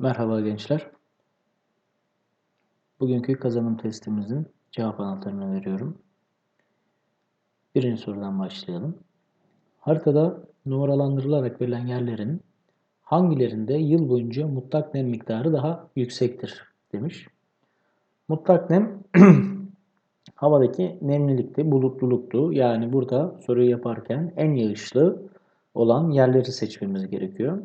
Merhaba gençler. Bugünkü kazanım testimizin cevap anahtarını veriyorum. Birinci sorudan başlayalım. Haritada numaralandırılarak verilen yerlerin hangilerinde yıl boyunca mutlak nem miktarı daha yüksektir demiş. Mutlak nem havadaki nemlilikte, bulutluluktu. Yani burada soruyu yaparken en yağışlı olan yerleri seçmemiz gerekiyor.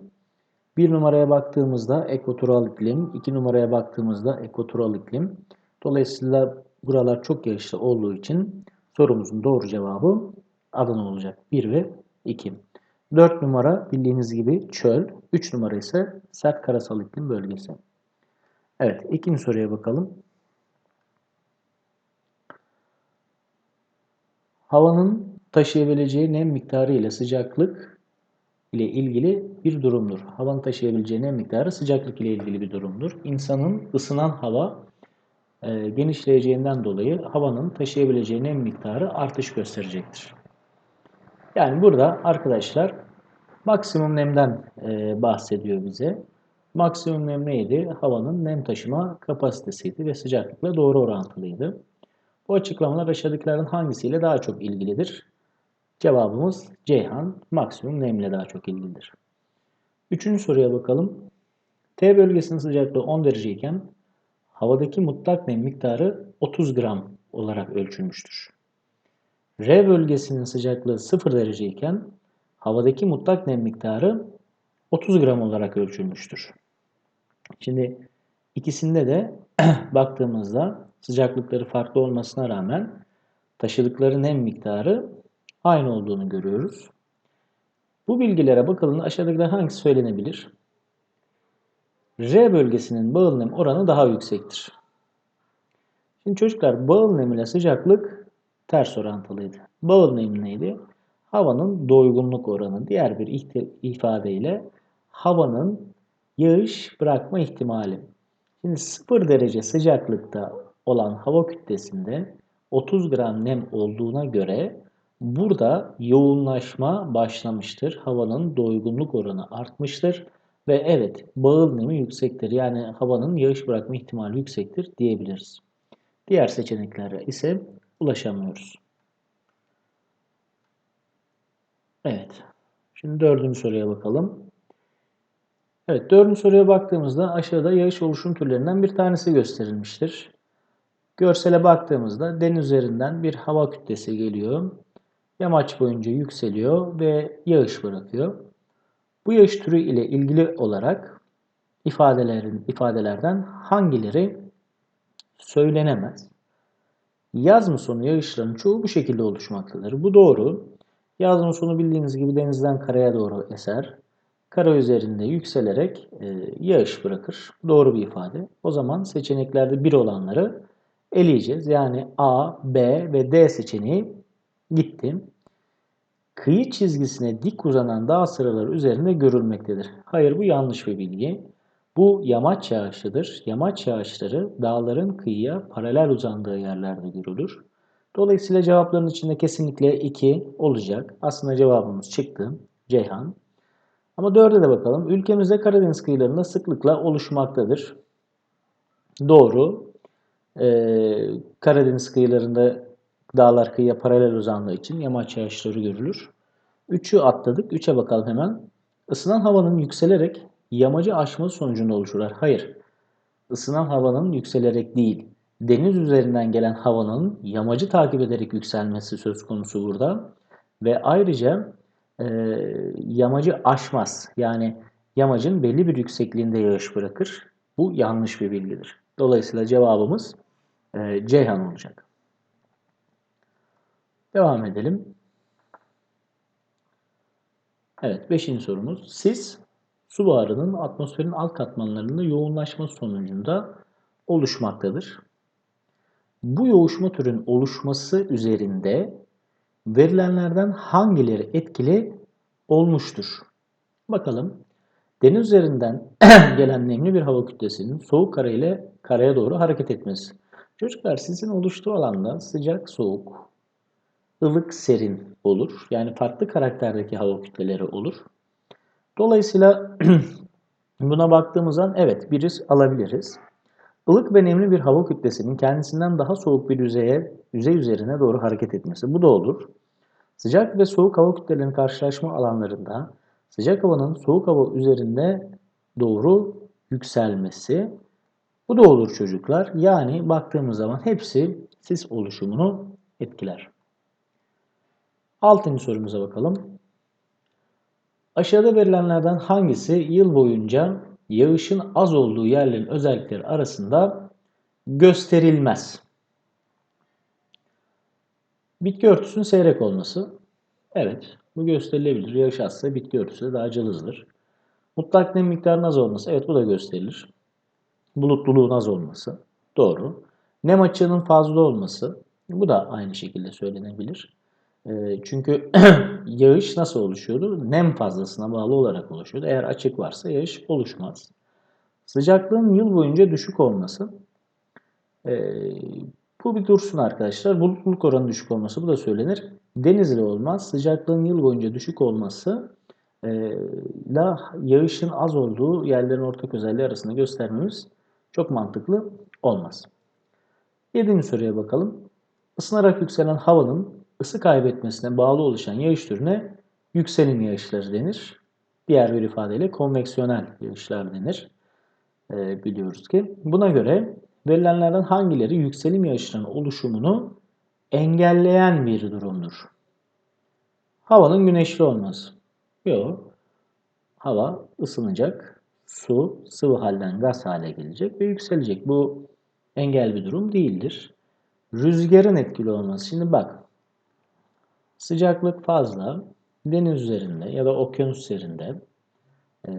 Bir numaraya baktığımızda ekvatoral iklim, iki numaraya baktığımızda ekvatoral iklim. Dolayısıyla buralar çok yağışlı olduğu için sorumuzun doğru cevabı Adana olacak. 1 ve 2. 4 numara bildiğiniz gibi çöl. 3 numara ise sert karasal iklim bölgesi. Evet ikinci soruya bakalım. Havanın taşıyabileceği nem miktarı ile sıcaklık ile ilgili bir durumdur. Havanın taşıyabileceği nem miktarı sıcaklık ile ilgili bir durumdur. İnsanın ısınan hava e, genişleyeceğinden dolayı havanın taşıyabileceği nem miktarı artış gösterecektir. Yani burada arkadaşlar maksimum nemden e, bahsediyor bize. Maksimum nem neydi? Havanın nem taşıma kapasitesiydi ve sıcaklıkla doğru orantılıydı. Bu açıklamalar aşağıdakilerden hangisiyle daha çok ilgilidir? Cevabımız Ceyhan maksimum nemle daha çok ilgilidir. Üçüncü soruya bakalım. T bölgesinin sıcaklığı 10 derece iken havadaki mutlak nem miktarı 30 gram olarak ölçülmüştür. R bölgesinin sıcaklığı 0 derece iken havadaki mutlak nem miktarı 30 gram olarak ölçülmüştür. Şimdi ikisinde de baktığımızda sıcaklıkları farklı olmasına rağmen taşıdıkları nem miktarı aynı olduğunu görüyoruz. Bu bilgilere bakalım aşağıdakiler hangisi söylenebilir? R bölgesinin bağıl nem oranı daha yüksektir. Şimdi çocuklar bağıl nem ile sıcaklık ters orantılıydı. Bağıl nem neydi? Havanın doygunluk oranı. Diğer bir ifadeyle havanın yağış bırakma ihtimali. Şimdi 0 derece sıcaklıkta olan hava kütlesinde 30 gram nem olduğuna göre Burada yoğunlaşma başlamıştır. Havanın doygunluk oranı artmıştır. Ve evet bağıl nemi yüksektir. Yani havanın yağış bırakma ihtimali yüksektir diyebiliriz. Diğer seçeneklere ise ulaşamıyoruz. Evet. Şimdi dördüncü soruya bakalım. Evet dördüncü soruya baktığımızda aşağıda yağış oluşum türlerinden bir tanesi gösterilmiştir. Görsele baktığımızda deniz üzerinden bir hava kütlesi geliyor yamaç boyunca yükseliyor ve yağış bırakıyor. Bu yağış türü ile ilgili olarak ifadelerin ifadelerden hangileri söylenemez? Yaz musonu yağışların çoğu bu şekilde oluşmaktadır. Bu doğru. Yaz musonu bildiğiniz gibi denizden karaya doğru eser. Kara üzerinde yükselerek e, yağış bırakır. Doğru bir ifade. O zaman seçeneklerde bir olanları eleyeceğiz. Yani A, B ve D seçeneği gitti. Kıyı çizgisine dik uzanan dağ sıraları üzerinde görülmektedir. Hayır bu yanlış bir bilgi. Bu yamaç yağışıdır. Yamaç yağışları dağların kıyıya paralel uzandığı yerlerde görülür. Dolayısıyla cevapların içinde kesinlikle 2 olacak. Aslında cevabımız çıktı. Ceyhan. Ama 4'e de bakalım. Ülkemizde Karadeniz kıyılarında sıklıkla oluşmaktadır. Doğru. Ee, Karadeniz kıyılarında Dağlar kıyıya paralel uzandığı için yamaç yağışları görülür. 3'ü atladık. 3'e bakalım hemen. Isınan havanın yükselerek yamacı aşması sonucunda oluşurlar. Hayır. Isınan havanın yükselerek değil, deniz üzerinden gelen havanın yamacı takip ederek yükselmesi söz konusu burada. Ve ayrıca e, yamacı aşmaz. Yani yamacın belli bir yüksekliğinde yağış bırakır. Bu yanlış bir bilgidir. Dolayısıyla cevabımız e, Ceyhan olacak. Devam edelim. Evet, beşinci sorumuz. Sis, su buharının atmosferin alt katmanlarında yoğunlaşma sonucunda oluşmaktadır. Bu yoğuşma türün oluşması üzerinde verilenlerden hangileri etkili olmuştur? Bakalım. Deniz üzerinden gelen nemli bir hava kütlesinin soğuk kara ile karaya doğru hareket etmesi. Çocuklar sizin oluştuğu alanda sıcak, soğuk, ılık serin olur. Yani farklı karakterdeki hava kütleleri olur. Dolayısıyla Buna baktığımız zaman evet bir alabiliriz. Ilık ve nemli bir hava kütlesinin kendisinden daha soğuk bir yüzeye, yüzey üzerine doğru hareket etmesi. Bu da olur. Sıcak ve soğuk hava kütlelerinin karşılaşma alanlarında sıcak havanın soğuk hava üzerinde doğru yükselmesi. Bu da olur çocuklar. Yani baktığımız zaman hepsi sis oluşumunu etkiler. Altıncı sorumuza bakalım. Aşağıda verilenlerden hangisi yıl boyunca yağışın az olduğu yerlerin özellikleri arasında gösterilmez? Bitki örtüsünün seyrek olması. Evet, bu gösterilebilir. Yağış azsa bitki örtüsü de daha cılızdır. Mutlak nem miktarının az olması. Evet, bu da gösterilir. Bulutluluğun az olması. Doğru. Nem açığının fazla olması. Bu da aynı şekilde söylenebilir. Ee, çünkü yağış nasıl oluşuyordu? Nem fazlasına bağlı olarak oluşuyordu. Eğer açık varsa yağış oluşmaz. Sıcaklığın yıl boyunca düşük olması. Ee, bu bir dursun arkadaşlar. Bulutluluk oranı düşük olması bu da söylenir. Denizli olmaz. Sıcaklığın yıl boyunca düşük olması e, ile yağışın az olduğu yerlerin ortak özelliği arasında göstermemiz çok mantıklı olmaz. Yedinci soruya bakalım. Isınarak yükselen havanın ısı kaybetmesine bağlı oluşan yağış türüne yükselim yağışları denir. Diğer bir ifadeyle konveksiyonel yağışlar denir. E, biliyoruz ki. Buna göre verilenlerden hangileri yükselim yağışlarının oluşumunu engelleyen bir durumdur? Havanın güneşli olması. Yok. Hava ısınacak. Su sıvı halden gaz hale gelecek ve yükselecek. Bu engel bir durum değildir. Rüzgarın etkili olması. Şimdi bak. Sıcaklık fazla. Deniz üzerinde ya da okyanus üzerinde e,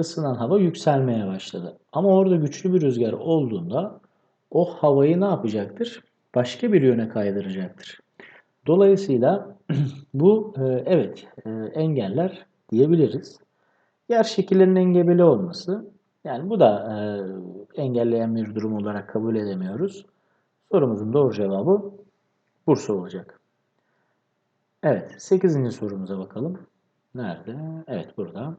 ısınan hava yükselmeye başladı. Ama orada güçlü bir rüzgar olduğunda o havayı ne yapacaktır? Başka bir yöne kaydıracaktır. Dolayısıyla bu e, evet e, engeller diyebiliriz. Yer şekillerinin engebeli olması yani bu da engelleyen bir durum olarak kabul edemiyoruz. Sorumuzun doğru cevabı Bursa olacak. Evet 8. sorumuza bakalım. Nerede? Evet burada.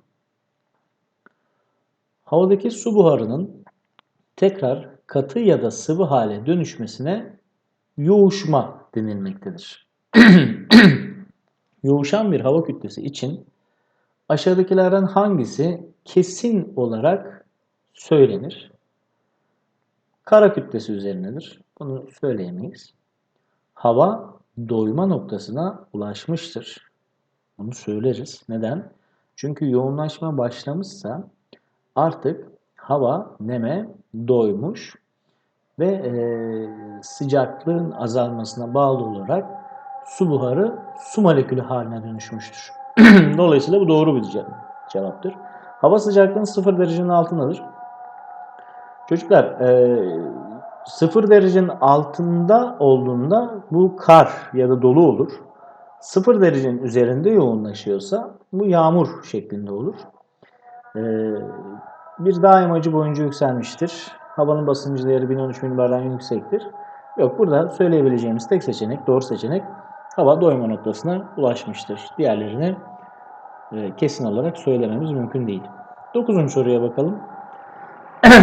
Havadaki su buharının tekrar katı ya da sıvı hale dönüşmesine yoğuşma denilmektedir. Yoğuşan bir hava kütlesi için aşağıdakilerden hangisi kesin olarak söylenir? Kara kütlesi üzerinedir. Bunu söyleyemeyiz. Hava doyma noktasına ulaşmıştır. Bunu söyleriz. Neden? Çünkü yoğunlaşma başlamışsa artık hava neme doymuş ve e, sıcaklığın azalmasına bağlı olarak su buharı su molekülü haline dönüşmüştür. Dolayısıyla bu doğru bir cevaptır. Hava sıcaklığının 0 derecenin altındadır. Çocuklar e, 0 derecenin altında olduğunda bu kar ya da dolu olur. 0 derecenin üzerinde yoğunlaşıyorsa bu yağmur şeklinde olur. E, bir dağ imajı boyunca yükselmiştir. Havanın basıncı değeri 1013 milibardan yüksektir. Yok burada söyleyebileceğimiz tek seçenek, doğru seçenek hava doyma noktasına ulaşmıştır. Diğerlerini e, kesin olarak söylememiz mümkün değil. 9. soruya bakalım.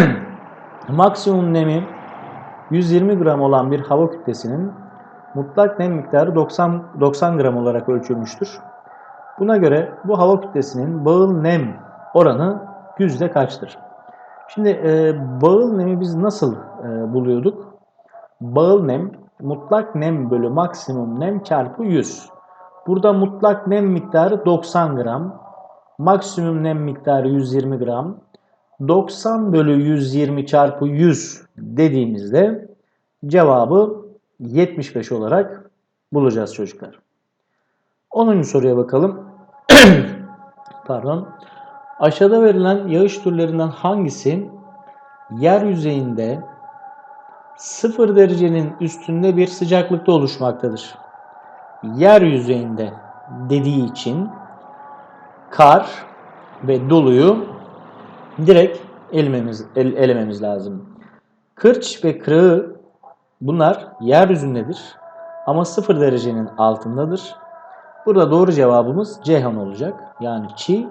Maksimum nemi 120 gram olan bir hava kütlesinin mutlak nem miktarı 90, 90 gram olarak ölçülmüştür. Buna göre bu hava kütlesinin bağıl nem oranı yüzde kaçtır? Şimdi e, bağıl nemi biz nasıl e, buluyorduk? Bağıl nem mutlak nem bölü maksimum nem çarpı 100. Burada mutlak nem miktarı 90 gram. Maksimum nem miktarı 120 gram. 90 bölü 120 çarpı 100 dediğimizde cevabı 75 olarak bulacağız çocuklar. 10. soruya bakalım. Pardon. Aşağıda verilen yağış türlerinden hangisi yer yüzeyinde 0 derecenin üstünde bir sıcaklıkta oluşmaktadır? Yer yüzeyinde dediği için kar ve doluyu direkt elememiz, el, elememiz lazım. Kırç ve kırığı bunlar yeryüzündedir ama 0 derecenin altındadır. Burada doğru cevabımız Ceyhan olacak. Yani çiğ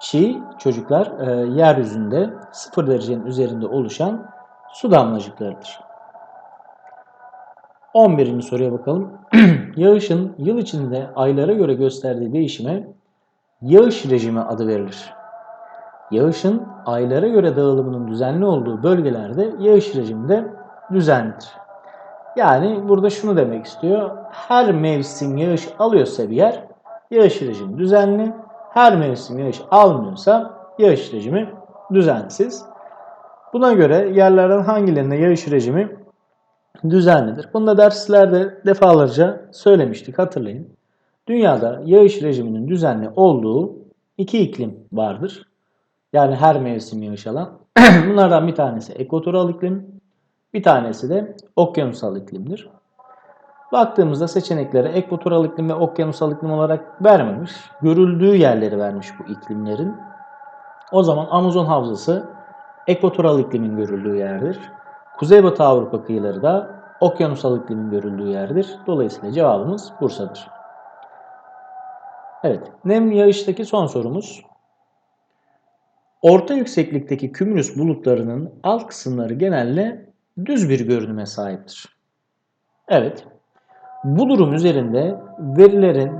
Çiğ çocuklar e, yeryüzünde 0 derecenin üzerinde oluşan su damlacıklarıdır. 11. soruya bakalım. Yağışın yıl içinde aylara göre gösterdiği değişime yağış rejimi adı verilir. Yağışın aylara göre dağılımının düzenli olduğu bölgelerde yağış rejimi de düzenlidir. Yani burada şunu demek istiyor. Her mevsim yağış alıyorsa bir yer yağış rejimi düzenli. Her mevsim yağış almıyorsa yağış rejimi düzensiz. Buna göre yerlerden hangilerinde yağış rejimi düzenlidir? Bunu da derslerde defalarca söylemiştik hatırlayın. Dünyada yağış rejiminin düzenli olduğu iki iklim vardır. Yani her mevsim yağış alan. Bunlardan bir tanesi ekvatoral iklim, bir tanesi de okyanusal iklimdir. Baktığımızda seçeneklere ekvatoral iklim ve okyanusal iklim olarak vermemiş. Görüldüğü yerleri vermiş bu iklimlerin. O zaman Amazon Havzası ekvatoral iklimin görüldüğü yerdir. Kuzeybatı Avrupa kıyıları da okyanusal iklimin görüldüğü yerdir. Dolayısıyla cevabımız Bursa'dır. Evet, nem yağıştaki son sorumuz. Orta yükseklikteki kümülüs bulutlarının alt kısımları genelde düz bir görünüme sahiptir. Evet, bu durum üzerinde verilerin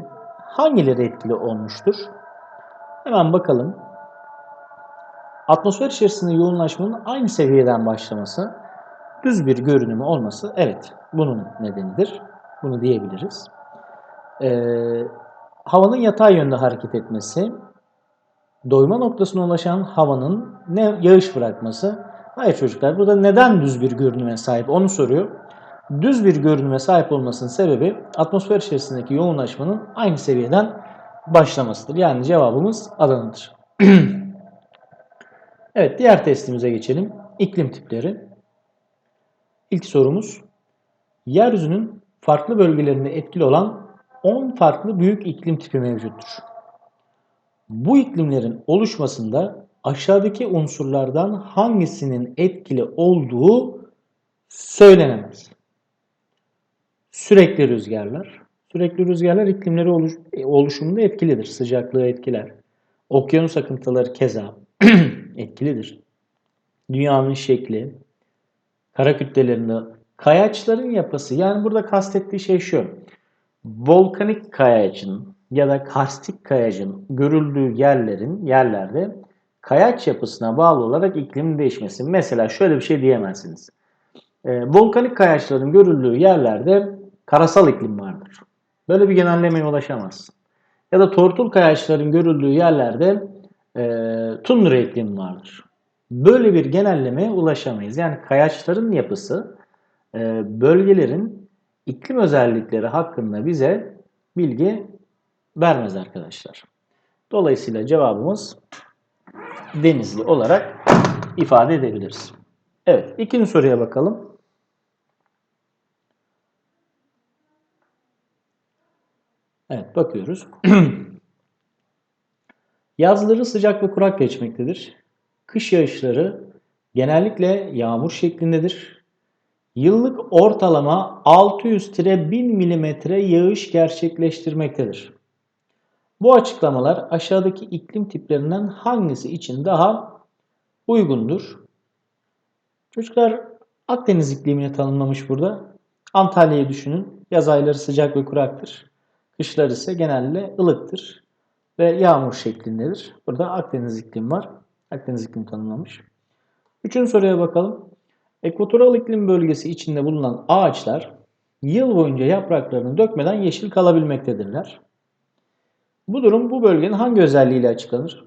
hangileri etkili olmuştur? Hemen bakalım. Atmosfer içerisinde yoğunlaşmanın aynı seviyeden başlaması, düz bir görünümü olması, evet bunun nedenidir. Bunu diyebiliriz. Ee, havanın yatay yönde hareket etmesi, doyma noktasına ulaşan havanın ne yağış bırakması. Hayır çocuklar burada neden düz bir görünüme sahip onu soruyor. Düz bir görünüme sahip olmasının sebebi atmosfer içerisindeki yoğunlaşmanın aynı seviyeden başlamasıdır. Yani cevabımız Adana'dır. evet diğer testimize geçelim. İklim tipleri. İlk sorumuz. Yeryüzünün farklı bölgelerinde etkili olan 10 farklı büyük iklim tipi mevcuttur. Bu iklimlerin oluşmasında aşağıdaki unsurlardan hangisinin etkili olduğu söylenemez. Sürekli rüzgarlar. Sürekli rüzgarlar iklimleri oluş oluşumunda etkilidir. Sıcaklığı etkiler. Okyanus akıntıları keza etkilidir. Dünyanın şekli, kara kütlelerinde kayaçların yapısı. Yani burada kastettiği şey şu. Volkanik kayacın ya da karstik kayacın görüldüğü yerlerin yerlerde kayaç yapısına bağlı olarak iklim değişmesi. Mesela şöyle bir şey diyemezsiniz. E, volkanik kayaçların görüldüğü yerlerde karasal iklim vardır. Böyle bir genellemeye ulaşamazsın. Ya da tortul kayaçların görüldüğü yerlerde e, tundra iklim vardır. Böyle bir genellemeye ulaşamayız. Yani kayaçların yapısı e, bölgelerin iklim özellikleri hakkında bize bilgi vermez arkadaşlar. Dolayısıyla cevabımız denizli olarak ifade edebiliriz. Evet, ikinci soruya bakalım. Evet, bakıyoruz. Yazları sıcak ve kurak geçmektedir. Kış yağışları genellikle yağmur şeklindedir. Yıllık ortalama 600-1000 mm yağış gerçekleştirmektedir. Bu açıklamalar aşağıdaki iklim tiplerinden hangisi için daha uygundur? Çocuklar Akdeniz iklimini tanımlamış burada. Antalya'yı düşünün. Yaz ayları sıcak ve kuraktır. Kışlar ise genelde ılıktır ve yağmur şeklindedir. Burada Akdeniz iklim var. Akdeniz iklim tanımlamış. Üçüncü soruya bakalım. Ekvatoral iklim bölgesi içinde bulunan ağaçlar yıl boyunca yapraklarını dökmeden yeşil kalabilmektedirler. Bu durum bu bölgenin hangi özelliğiyle açıklanır?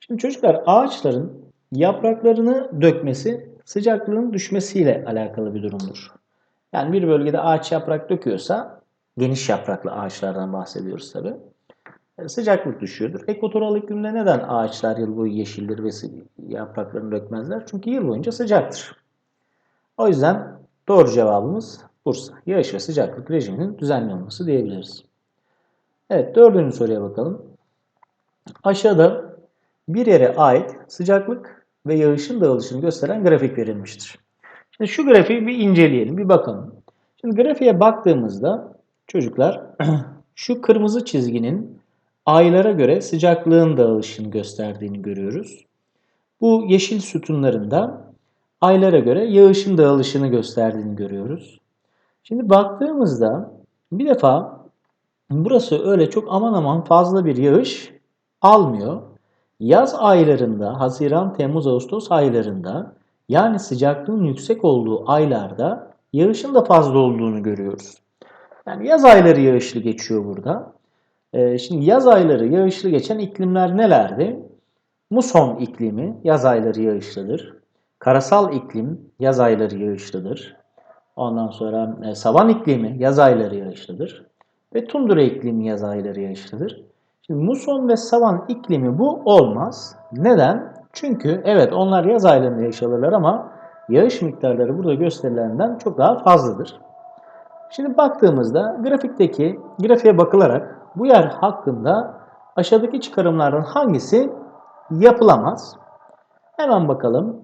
Şimdi çocuklar ağaçların yapraklarını dökmesi sıcaklığın düşmesiyle alakalı bir durumdur. Yani bir bölgede ağaç yaprak döküyorsa geniş yapraklı ağaçlardan bahsediyoruz tabi. E, sıcaklık düşüyordur. Ekvatoral iklimde neden ağaçlar yıl boyu yeşildir ve yapraklarını dökmezler? Çünkü yıl boyunca sıcaktır. O yüzden doğru cevabımız Bursa. Yağış ve sıcaklık rejiminin düzenli olması diyebiliriz. Evet dördüncü soruya bakalım. Aşağıda bir yere ait sıcaklık ve yağışın dağılışını gösteren grafik verilmiştir. Şimdi şu grafiği bir inceleyelim, bir bakalım. Şimdi grafiğe baktığımızda çocuklar şu kırmızı çizginin aylara göre sıcaklığın dağılışını gösterdiğini görüyoruz. Bu yeşil sütunlarında aylara göre yağışın dağılışını gösterdiğini görüyoruz. Şimdi baktığımızda bir defa burası öyle çok aman aman fazla bir yağış almıyor. Yaz aylarında, Haziran, Temmuz, Ağustos aylarında yani sıcaklığın yüksek olduğu aylarda yağışın da fazla olduğunu görüyoruz. Yani yaz ayları yağışlı geçiyor burada. Ee, şimdi yaz ayları yağışlı geçen iklimler nelerdi? Muson iklimi yaz ayları yağışlıdır. Karasal iklim yaz ayları yağışlıdır. Ondan sonra e, savan iklimi yaz ayları yağışlıdır. Ve tundra iklimi yaz ayları yağışlıdır. Şimdi muson ve savan iklimi bu olmaz. Neden? Çünkü evet onlar yaz aylarında yaşarlar ama yağış miktarları burada gösterilenden çok daha fazladır. Şimdi baktığımızda grafikteki grafiğe bakılarak bu yer hakkında aşağıdaki çıkarımlardan hangisi yapılamaz? Hemen bakalım.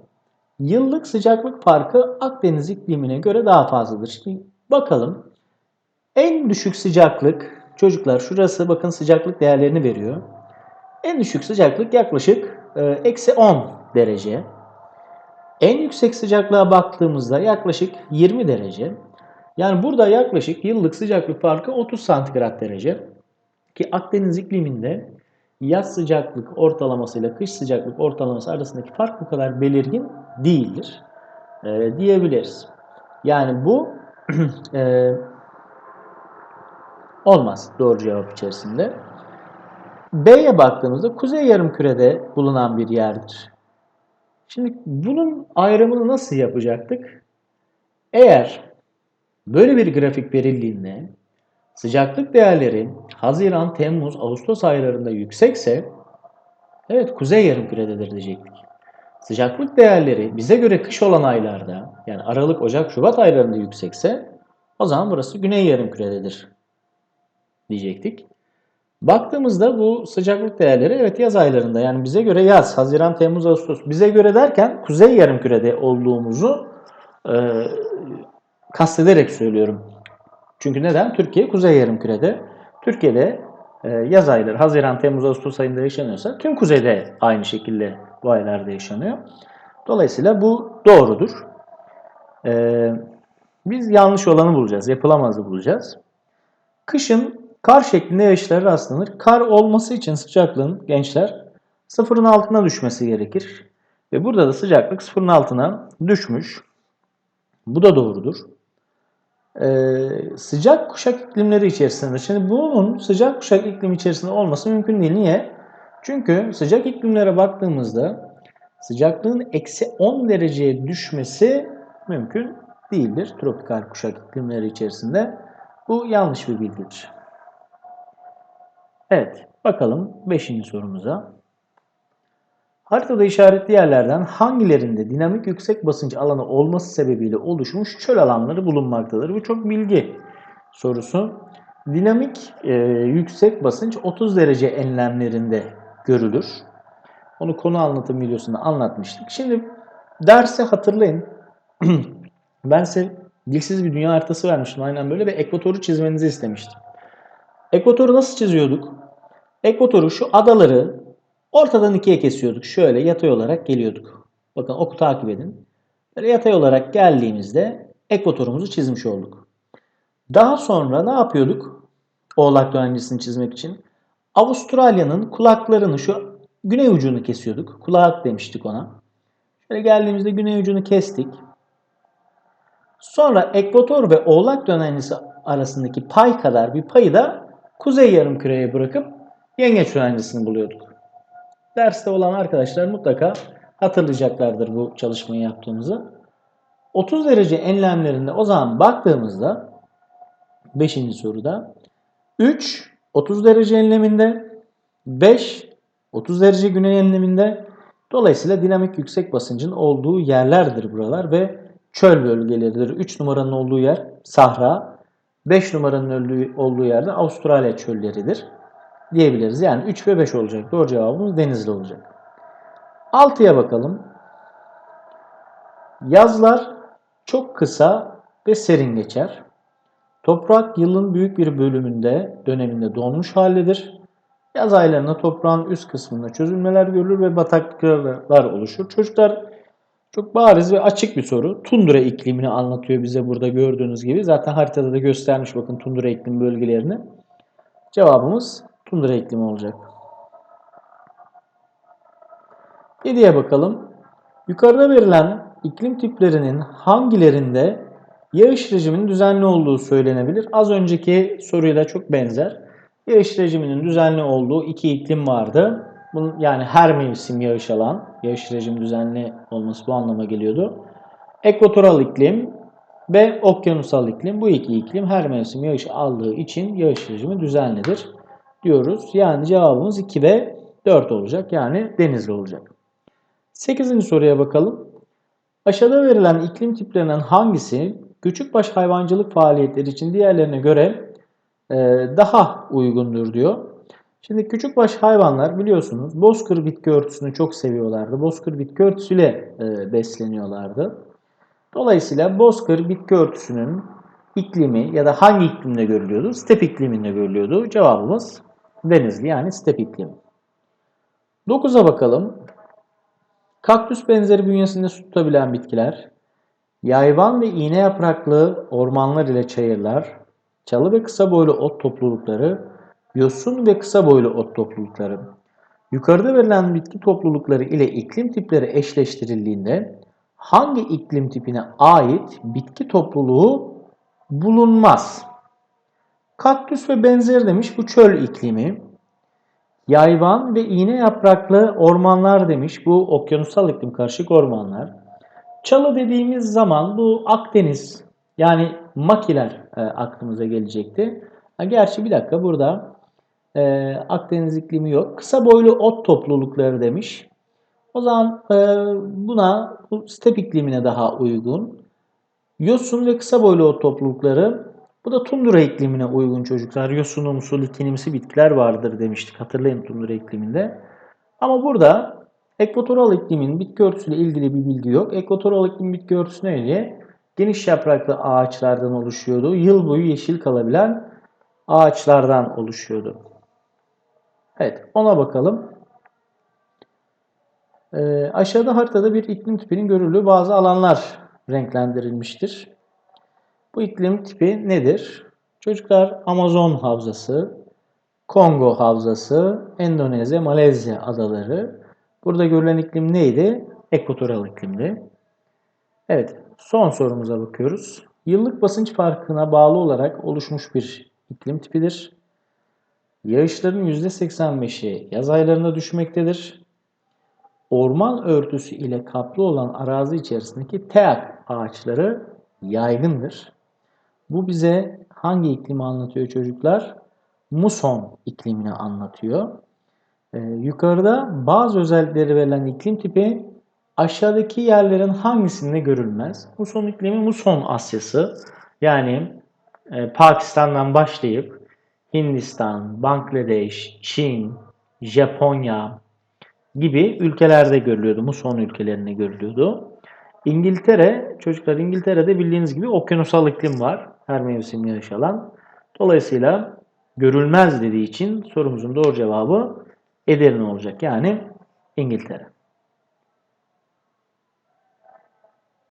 Yıllık sıcaklık farkı Akdeniz iklimine göre daha fazladır. Şimdi bakalım. En düşük sıcaklık çocuklar şurası bakın sıcaklık değerlerini veriyor. En düşük sıcaklık yaklaşık e, eksi 10 derece. En yüksek sıcaklığa baktığımızda yaklaşık 20 derece. Yani burada yaklaşık yıllık sıcaklık farkı 30 santigrat derece. Ki Akdeniz ikliminde yaz sıcaklık ortalaması ile kış sıcaklık ortalaması arasındaki fark bu kadar belirgin değildir e, diyebiliriz. Yani bu e, olmaz doğru cevap içerisinde. B'ye baktığımızda kuzey yarımkürede bulunan bir yerdir. Şimdi bunun ayrımını nasıl yapacaktık? Eğer böyle bir grafik verildiğinde sıcaklık değerleri Haziran, Temmuz, Ağustos aylarında yüksekse evet kuzey yarımkürededir diyecektik. Sıcaklık değerleri bize göre kış olan aylarda yani Aralık, Ocak, Şubat aylarında yüksekse o zaman burası güney yarımkürededir diyecektik. Baktığımızda bu sıcaklık değerleri evet yaz aylarında yani bize göre yaz, Haziran, Temmuz, Ağustos bize göre derken kuzey yarımkürede olduğumuzu e, kastederek söylüyorum. Çünkü neden? Türkiye kuzey yarımkürede. Türkiye'de e, yaz ayları Haziran, Temmuz, Ağustos ayında yaşanıyorsa tüm kuzeyde aynı şekilde bu aylarda yaşanıyor. Dolayısıyla bu doğrudur. E, biz yanlış olanı bulacağız, yapılamazı bulacağız. Kışın kar şeklinde yağışlar rastlanır. Kar olması için sıcaklığın gençler sıfırın altına düşmesi gerekir. Ve burada da sıcaklık sıfırın altına düşmüş. Bu da doğrudur. Ee, sıcak kuşak iklimleri içerisinde. Şimdi bunun sıcak kuşak iklimi içerisinde olması mümkün değil. Niye? Çünkü sıcak iklimlere baktığımızda sıcaklığın eksi 10 dereceye düşmesi mümkün değildir. Tropikal kuşak iklimleri içerisinde. Bu yanlış bir bilgidir. Evet, bakalım 5. sorumuza. Haritada işaretli yerlerden hangilerinde dinamik yüksek basınç alanı olması sebebiyle oluşmuş çöl alanları bulunmaktadır? Bu çok bilgi sorusu. Dinamik e, yüksek basınç 30 derece enlemlerinde görülür. Onu konu anlatım videosunda anlatmıştık. Şimdi dersi hatırlayın. ben size dilsiz bir dünya haritası vermiştim aynen böyle ve ekvatoru çizmenizi istemiştim. Ekvatoru nasıl çiziyorduk? Ekvatoru şu adaları ortadan ikiye kesiyorduk. Şöyle yatay olarak geliyorduk. Bakın oku takip edin. Böyle yatay olarak geldiğimizde ekvatorumuzu çizmiş olduk. Daha sonra ne yapıyorduk? Oğlak dönencesini çizmek için. Avustralya'nın kulaklarını şu güney ucunu kesiyorduk. Kulak demiştik ona. Şöyle geldiğimizde güney ucunu kestik. Sonra ekvator ve oğlak dönencesi arasındaki pay kadar bir payı da kuzey yarımküreye bırakıp yengeç dönencesini buluyorduk. Derste olan arkadaşlar mutlaka hatırlayacaklardır bu çalışmayı yaptığımızı. 30 derece enlemlerinde o zaman baktığımızda 5. soruda 3 30 derece enleminde 5 30 derece güney enleminde dolayısıyla dinamik yüksek basıncın olduğu yerlerdir buralar ve çöl bölgeleridir. 3 numaranın olduğu yer Sahra, 5 numaranın olduğu yerde Avustralya çölleridir diyebiliriz. Yani 3 ve 5 olacak. Doğru cevabımız Denizli olacak. 6'ya bakalım. Yazlar çok kısa ve serin geçer. Toprak yılın büyük bir bölümünde döneminde donmuş haldedir. Yaz aylarında toprağın üst kısmında çözülmeler görülür ve bataklıklar oluşur. Çocuklar çok bariz ve açık bir soru. Tundra iklimini anlatıyor bize burada gördüğünüz gibi. Zaten haritada da göstermiş bakın tundra iklim bölgelerini. Cevabımız tundra iklimi olacak. 7'ye bakalım. Yukarıda verilen iklim tiplerinin hangilerinde yağış rejiminin düzenli olduğu söylenebilir? Az önceki soruyla çok benzer. Yağış rejiminin düzenli olduğu iki iklim vardı. Bunun, yani her mevsim yağış alan, yağış rejimi düzenli olması bu anlama geliyordu. Ekvatoral iklim ve okyanusal iklim. Bu iki iklim her mevsim yağış aldığı için yağış rejimi düzenlidir diyoruz. Yani cevabımız 2 ve 4 olacak. Yani denizli olacak. 8. soruya bakalım. Aşağıda verilen iklim tiplerinden hangisi küçükbaş hayvancılık faaliyetleri için diğerlerine göre e, daha uygundur diyor. Şimdi küçükbaş hayvanlar biliyorsunuz bozkır bitki örtüsünü çok seviyorlardı. Bozkır bitki örtüsüyle e, besleniyorlardı. Dolayısıyla bozkır bitki örtüsünün iklimi ya da hangi iklimde görülüyordu? Step ikliminde görülüyordu. Cevabımız denizli yani step iklimi. 9'a bakalım. Kaktüs benzeri bünyesinde su tutabilen bitkiler, yayvan ve iğne yapraklı ormanlar ile çayırlar, çalı ve kısa boylu ot toplulukları, yosun ve kısa boylu ot toplulukları. Yukarıda verilen bitki toplulukları ile iklim tipleri eşleştirildiğinde hangi iklim tipine ait bitki topluluğu bulunmaz? Kaktüs ve benzeri demiş bu çöl iklimi. Yayvan ve iğne yapraklı ormanlar demiş. Bu okyanusal iklim karışık ormanlar. Çalı dediğimiz zaman bu Akdeniz yani makiler e, aklımıza gelecekti. Ha, gerçi bir dakika burada e, Akdeniz iklimi yok. Kısa boylu ot toplulukları demiş. O zaman e, buna bu step iklimine daha uygun. Yosun ve kısa boylu ot toplulukları bu da tundra iklimine uygun çocuklar. Yosunumsu, likenimsi bitkiler vardır demiştik. Hatırlayın tundra ikliminde. Ama burada ekvatoral iklimin bitki örtüsüyle ilgili bir bilgi yok. Ekvatoral iklim bitki örtüsü neydi? Geniş yapraklı ağaçlardan oluşuyordu. Yıl boyu yeşil kalabilen ağaçlardan oluşuyordu. Evet ona bakalım. Ee, aşağıda haritada bir iklim tipinin görüldüğü bazı alanlar renklendirilmiştir. Bu iklim tipi nedir? Çocuklar Amazon havzası, Kongo havzası, Endonezya, Malezya adaları. Burada görülen iklim neydi? Ekvatoral iklimdi. Evet, son sorumuza bakıyoruz. Yıllık basınç farkına bağlı olarak oluşmuş bir iklim tipidir. Yağışların %85'i yaz aylarında düşmektedir. Orman örtüsü ile kaplı olan arazi içerisindeki teak ağaçları yaygındır. Bu bize hangi iklimi anlatıyor çocuklar? Muson iklimini anlatıyor. Ee, yukarıda bazı özellikleri verilen iklim tipi aşağıdaki yerlerin hangisinde görülmez? Muson iklimi Muson Asyası yani e, Pakistan'dan başlayıp Hindistan, Bangladeş, Çin, Japonya gibi ülkelerde görülüyordu. Muson ülkelerinde görülüyordu. İngiltere, çocuklar İngiltere'de bildiğiniz gibi okyanusal iklim var. Her mevsim yağış alan. Dolayısıyla görülmez dediği için sorumuzun doğru cevabı Edirne olacak. Yani İngiltere.